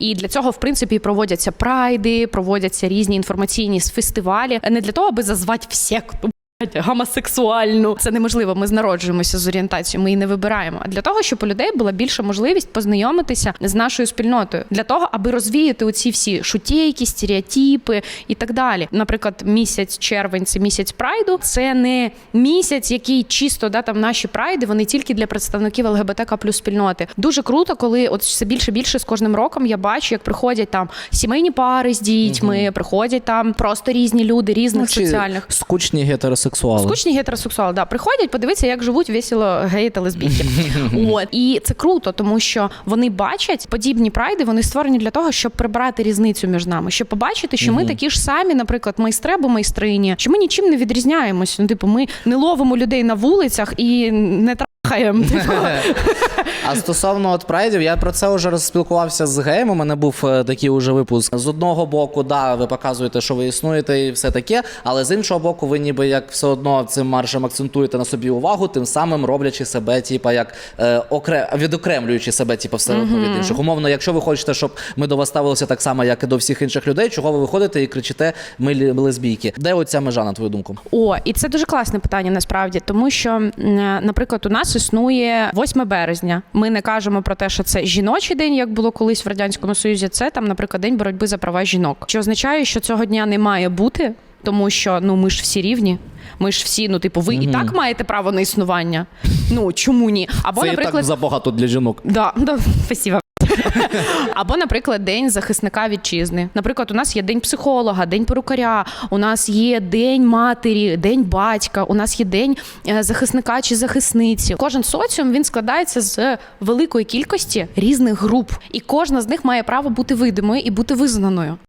І для цього, в принципі, проводяться прайди, проводяться різні інформаційні фестивалі. Не для того, аби зазвати всіх, Гомосексуальну це неможливо. Ми народжуємося з орієнтацією, ми її не вибираємо. А для того, щоб у людей була більша можливість познайомитися з нашою спільнотою, для того, аби розвіяти оці всі шутейки, стереотипи і так далі. Наприклад, місяць червень це місяць прайду. Це не місяць, який чисто да там наші прайди, вони тільки для представників ЛГБТК плюс спільноти. Дуже круто, коли от все більше більше з кожним роком я бачу, як приходять там сімейні пари з дітьми, приходять там просто різні люди різних Ну, чи соціальних. скучні гетеросексуали. Скучні гетеросексуали, да, приходять, подивитися, як живуть весело геї та лесбійки. От і це круто, тому що вони бачать подібні прайди, вони створені для того, щоб прибрати різницю між нами, щоб побачити, що ми такі ж самі, наприклад, майстри або майстрині, що ми нічим не відрізняємось. Ну, типу, ми не ловимо людей на вулицях і не трахаємо. Типу. А стосовно от прайдів, я про це вже розспілкувався з геєм. У мене був е, такий уже випуск. З одного боку, да, ви показуєте, що ви існуєте і все таке, але з іншого боку, ви ніби як все одно цим маршем акцентуєте на собі увагу, тим самим роблячи себе, типа як е, окре... відокремлюючи себе, типу, все одно від інших. Умовно, якщо ви хочете, щоб ми до вас ставилися так само, як і до всіх інших людей, чого ви виходите і кричите ми лесбійки? Де оця межа, на твою думку? О, і це дуже класне питання насправді, тому що, наприклад, у нас існує 8 березня. Ми не кажемо про те, що це жіночий день, як було колись в радянському союзі. Це там, наприклад, день боротьби за права жінок, що означає, що цього дня не має бути, тому що ну ми ж всі рівні. Ми ж всі, ну типу, ви і так маєте право на існування. Ну чому ні? Або, це і наприклад, так забагато для жінок. Да, да, спасибо. Або, наприклад, день захисника вітчизни. Наприклад, у нас є день психолога, день перукаря, у нас є день матері, день батька, у нас є день е, захисника чи захисниці. Кожен соціум він складається з великої кількості різних груп, і кожна з них має право бути видимою і бути визнаною.